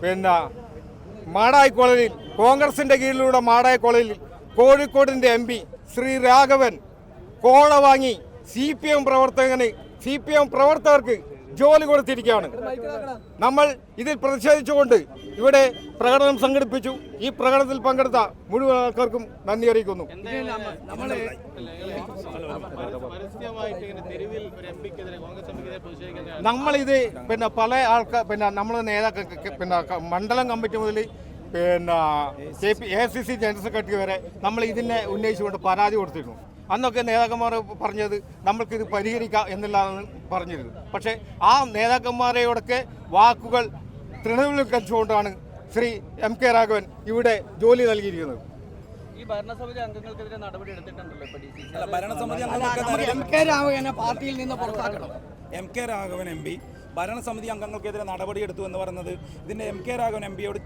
പിന്നെ മാടായി കോളനിയിൽ കോൺഗ്രസിന്റെ കീഴിലൂടെ മാടായി കോളനിയിൽ കോഴിക്കോടിന്റെ എം പി ശ്രീ രാഘവൻ കോഴ വാങ്ങി സി പി എം പ്രവർത്തകന് സി പി എം പ്രവർത്തകർക്ക് ജോലി കൊടുത്തിരിക്കുകയാണ്. നമ്മൾ ഇതിൽ പ്രതിഷേധിച്ചുകൊണ്ട് ഇവിടെ പ്രകടനം സംഘടിപ്പിച്ചു. ഈ പ്രകടനത്തിൽ പങ്കെടുത്ത മുഴുവൻ ആൾക്കാർക്കും നന്ദി അറിയിക്കുന്നു. നമ്മളിത് പിന്നെ പല ആൾക്കാർ പിന്നെ നമ്മൾ നേതാക്കൾക്ക് പിന്നെ മണ്ഡലം കമ്മിറ്റി മുതൽ പിന്നെ K P A C C general secretary വരെ നമ്മൾ ഇതിനെ ഉന്നയിച്ചുകൊണ്ട് പരാതി കൊടുത്തിരുന്നു. അന്നൊക്കെ നേതാക്കന്മാർ പറഞ്ഞത് നമ്മൾക്കിത് പരിഹരിക്കാം എന്നുള്ളതാണ് പറഞ്ഞിരുന്നത് പക്ഷേ ആ നേതാക്കന്മാരെയോടൊക്കെ വാക്കുകൾ തൃണവൽക്കരിച്ചുകൊണ്ടാണ് ശ്രീ എം കെ രാഘവൻ ഇവിടെ ജോലി നൽകിയിരിക്കുന്നത്. ഈ ഭരണസമിതി അംഗങ്ങൾക്കെതിരെ നടപടി എടുത്തിട്ടുണ്ടല്ലോ എം കെ രാഘവനെ പാർട്ടിയിൽ നിന്ന് പുറത്താക്കണം. M K Raghavan M P. ഭരണസമിതി അംഗങ്ങൾക്കെതിരെ നടപടിയെടുത്തു എന്ന് പറയുന്നത് ഇതിന്റെ എം കെ രാഘവൻ എം പിയോട്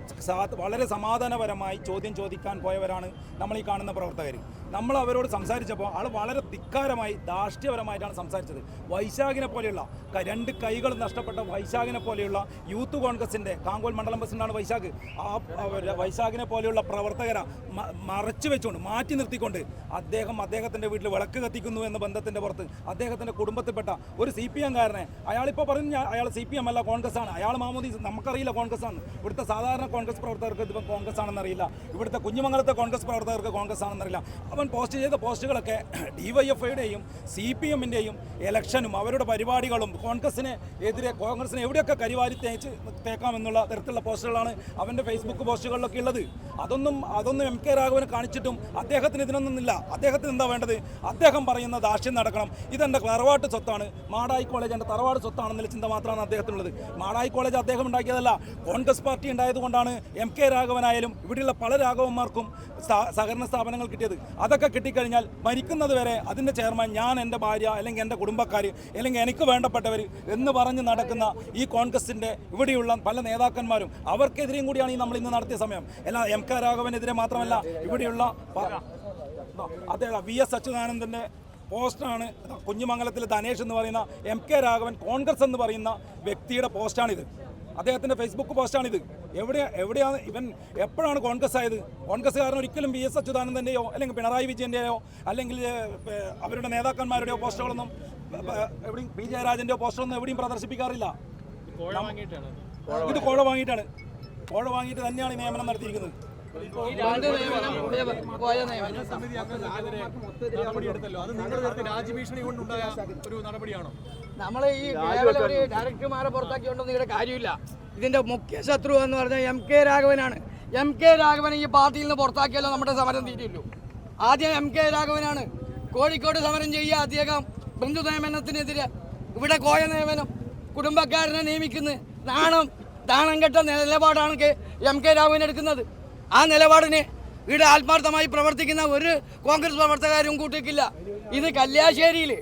വളരെ സമാധാനപരമായി ചോദ്യം ചോദിക്കാൻ പോയവരാണ് നമ്മൾ ഈ കാണുന്ന പ്രവർത്തകർ. നമ്മൾ അവരോട് സംസാരിച്ചപ്പോൾ ആൾ വളരെ ധിക്കാരമായി ധാർഷ്ട്യപരമായിട്ടാണ് സംസാരിച്ചത്. വൈശാഖിനെ പോലെയുള്ള രണ്ട് കൈകൾ നഷ്ടപ്പെട്ട വൈശാഖിനെ പോലെയുള്ള യൂത്ത് കോൺഗ്രസിന്റെ കാങ്കോൽ മണ്ഡലം പ്രസിഡന്റാണ് വൈശാഖ്. ആ വൈശാഖിനെ പോലെയുള്ള പ്രവർത്തകരെ മറച്ചു വെച്ചുകൊണ്ട് മാറ്റി നിർത്തിക്കൊണ്ട് അദ്ദേഹം അദ്ദേഹത്തിന്റെ വീട്ടിൽ വിളക്ക് കത്തിക്കുന്നു എന്ന ബന്ധത്തിന്റെ പുറത്ത് അദ്ദേഹത്തിന്റെ കുടുംബത്തിൽപ്പെട്ട ഒരു സി പി എംകാരനെ അയാളിപ്പോൾ പറഞ്ഞു അയാൾ സി പി എം അല്ല കോൺഗ്രസ് ആണ് അയാൾ മാമൂദി നമുക്കറിയില്ല കോൺഗ്രസ് ആണ് ഇവിടുത്തെ സാധാരണ കോൺഗ്രസ് പ്രവർത്തകർക്ക് ഇതിപ്പം കോൺഗ്രസ് ആണെന്നറിയില്ല ഇവിടുത്തെ കുഞ്ഞുമംഗലത്തെ കോൺഗ്രസ് പ്രവർത്തകർക്ക് കോൺഗ്രസ് ആണെന്നറിയില്ല അവൻ പോസ്റ്റ് ചെയ്ത പോസ്റ്റുകളൊക്കെ ഡി വൈ എഫ് ഐയുടെയും സി പി എമ്മിന്റെയും ഇലക്ഷനും അവരുടെ പരിപാടികളും കോൺഗ്രസിന് എതിരെ കോൺഗ്രസിനെ എവിടെയൊക്കെ കരിവാരി തേച്ച് തേക്കാമെന്നുള്ള തരത്തിലുള്ള പോസ്റ്റുകളാണ് അവന്റെ ഫേസ്ബുക്ക് പോസ്റ്റുകളിലൊക്കെ ഉള്ളത്. അതൊന്നും അതൊന്നും എം കെ രാഘവന് കാണിച്ചിട്ടും അദ്ദേഹത്തിന് ഇതിനൊന്നുമില്ല. അദ്ദേഹത്തിന് എന്താ വേണ്ടത്? അദ്ദേഹം പറയുന്ന ദാക്ഷ്യം നടക്കണം. ഇതെന്റെ തറവാട്ട് സ്വത്താണ്. മാടായി കോളേജ് എന്റെ തറവാട് സ്വത്താണെന്നുള്ള ചിന്ത മാത്രമാണ് അദ്ദേഹത്തിനുള്ളത്. മാടായി കോളേജ് അദ്ദേഹം ഉണ്ടാക്കിയതല്ല. കോൺഗ്രസ് പാർട്ടി ഉണ്ടായതുകൊണ്ടാണ് എം കെ രാഘവനായാലും ഇവിടെയുള്ള പല രാഘവന്മാർക്കും സഹകരണ സ്ഥാപനങ്ങൾ കിട്ടിയത്. അതൊക്കെ കിട്ടിക്കഴിഞ്ഞാൽ മരിക്കുന്നത് വരെ അതിന്റെ ചെയർമാൻ ഞാൻ എന്റെ ഭാര്യ അല്ലെങ്കിൽ എന്റെ കുടുംബക്കാർ അല്ലെങ്കിൽ എനിക്ക് വേണ്ടപ്പെട്ടവർ എന്ന് പറഞ്ഞ് നടക്കുന്ന ഈ കോൺഗ്രസിന്റെ ഇവിടെയുള്ള പല നേതാക്കന്മാരും അവർക്കെതിരെയും കൂടിയാണ് ഈ നമ്മൾ ഇന്ന് നടത്തിയ സമയം. അല്ല എം കെ രാഘവനെതിരെ മാത്രമല്ല ഇവിടെയുള്ള അതെ വി എസ് അച്യുതാനന്ദന്റെ പോസ്റ്റാണ് കുഞ്ഞുമംഗലത്തിലെ ധനേഷ് എന്ന് പറയുന്ന എം കെ രാഘവൻ കോൺഗ്രസ് എന്ന് പറയുന്ന വ്യക്തിയുടെ പോസ്റ്റാണിത്. അദ്ദേഹത്തിന്റെ ഫേസ്ബുക്ക് പോസ്റ്റാണിത്. എവിടെ എവിടെയാണ് ഇവൻ എപ്പോഴാണ് കോൺഗ്രസ് ആയത്? കോൺഗ്രസ്സുകാരൻ ഒരിക്കലും വി എസ് അച്യുതാനന്ദന്റെയോ അല്ലെങ്കിൽ പിണറായി വിജയന്റെയോ അല്ലെങ്കിൽ അവരുടെ നേതാക്കന്മാരുടെയോ പോസ്റ്ററുകളൊന്നും എവിടെയും പി ജയരാജന്റെയോ പോസ്റ്ററൊന്നും എവിടെയും പ്രദർശിപ്പിക്കാറില്ല. ഇത് കോഴ വാങ്ങിയിട്ടാണ്. കോഴ വാങ്ങിയിട്ട് തന്നെയാണ് ഈ നിയമനം നടത്തിയിരിക്കുന്നത്. നമ്മൾ ഈ ഒരു ഡയറക്ടർമാരെ പുറത്താക്കിക്കൊണ്ടൊന്നും ഇവിടെ കാര്യമില്ല. ഇതിന്റെ മുഖ്യ ശത്രു എന്ന് പറഞ്ഞാൽ എം കെ രാഘവനാണ്. എം കെ രാഘവൻ ഈ പാർട്ടിയിൽ നിന്ന് പുറത്താക്കിയല്ലോ നമ്മുടെ സമരം തീരുള്ളൂ. ആദ്യം എം കെ രാഘവനാണ് കോഴിക്കോട് സമരം ചെയ്യുക. അദ്ദേഹം ബന്ധു നിയമനത്തിനെതിരെ ഇവിടെ കോയ നിയമനം കുടുംബക്കാരനെ നിയമിക്കുന്നത് നാണം നാണം കെട്ട നിലപാടാണ് എം കെ രാഘവൻ എടുക്കുന്നത്. ആ നിലപാടിന് ഇവിടെ ആത്മാർത്ഥമായി പ്രവർത്തിക്കുന്ന ഒരു കോൺഗ്രസ് പ്രവർത്തകരും കൂട്ടിക്കില്ല ഇത് കല്യാശ്ശേരിയിൽ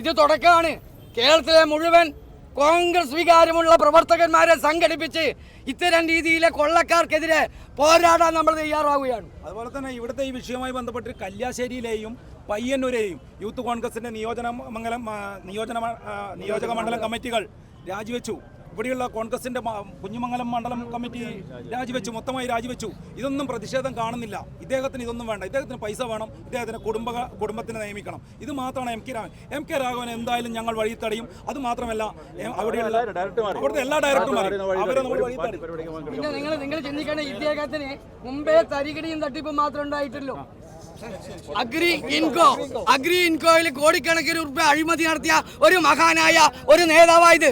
ഇത് തുടക്കമാണ്. കേരളത്തിലെ മുഴുവൻ കോൺഗ്രസ് വികാരമുള്ള പ്രവർത്തകന്മാരെ സംഘടിപ്പിച്ച് ഇത്തരം രീതിയിലെ കൊള്ളക്കാർക്കെതിരെ പോരാടാൻ നമ്മൾ തയ്യാറാവുകയാണ്. അതുപോലെ തന്നെ ഇവിടുത്തെ ഈ വിഷയവുമായി ബന്ധപ്പെട്ട് കല്യാശ്ശേരിയിലെയും പയ്യന്നൂരെയും യൂത്ത് കോൺഗ്രസിന്റെ നിയോജന മംഗലം നിയോജന നിയോജക മണ്ഡലം കമ്മിറ്റികൾ രാജിവെച്ചു. ഇവിടെയുള്ള കോൺഗ്രസിന്റെ കുഞ്ഞുമംഗലം മണ്ഡലം കമ്മിറ്റി രാജിവെച്ചു മൊത്തമായി രാജിവെച്ചു. ഇതൊന്നും പ്രതിഷേധം കാണുന്നില്ല. ഇദ്ദേഹത്തിന് ഇതൊന്നും വേണ്ട. ഇദ്ദേഹത്തിന് പൈസ വേണം. ഇദ്ദേഹത്തിന് കുടുംബ കുടുംബത്തിനെ നിയമിക്കണം. ഇത് മാത്രമാണ് M K Raghavan M K Raghavan എന്തായാലും ഞങ്ങൾ വഴി തടയും. അത് മാത്രമല്ല അവിടെയുള്ള അവിടുത്തെ എല്ലാ ഡയറക്ടർമാരും അവരെ നമ്മൾ വഴി തടയും. പിന്നെ നിങ്ങൾ നിങ്ങൾ ചിന്തിക്കേണ്ട ഇദ്ദേഹത്തിന് മുമ്പേ തരികിടിയും തട്ടിപ്പും മാത്രം ഉണ്ടായിട്ടല്ലോ. അഗ്രി ഇൻകോ അഗ്രി ഇൻകോയിൽ കോടിക്കണക്കിന് രൂപ അഴിമതി നടത്തിയ ഒരു മഹാനായ ഒരു നേതാവായത്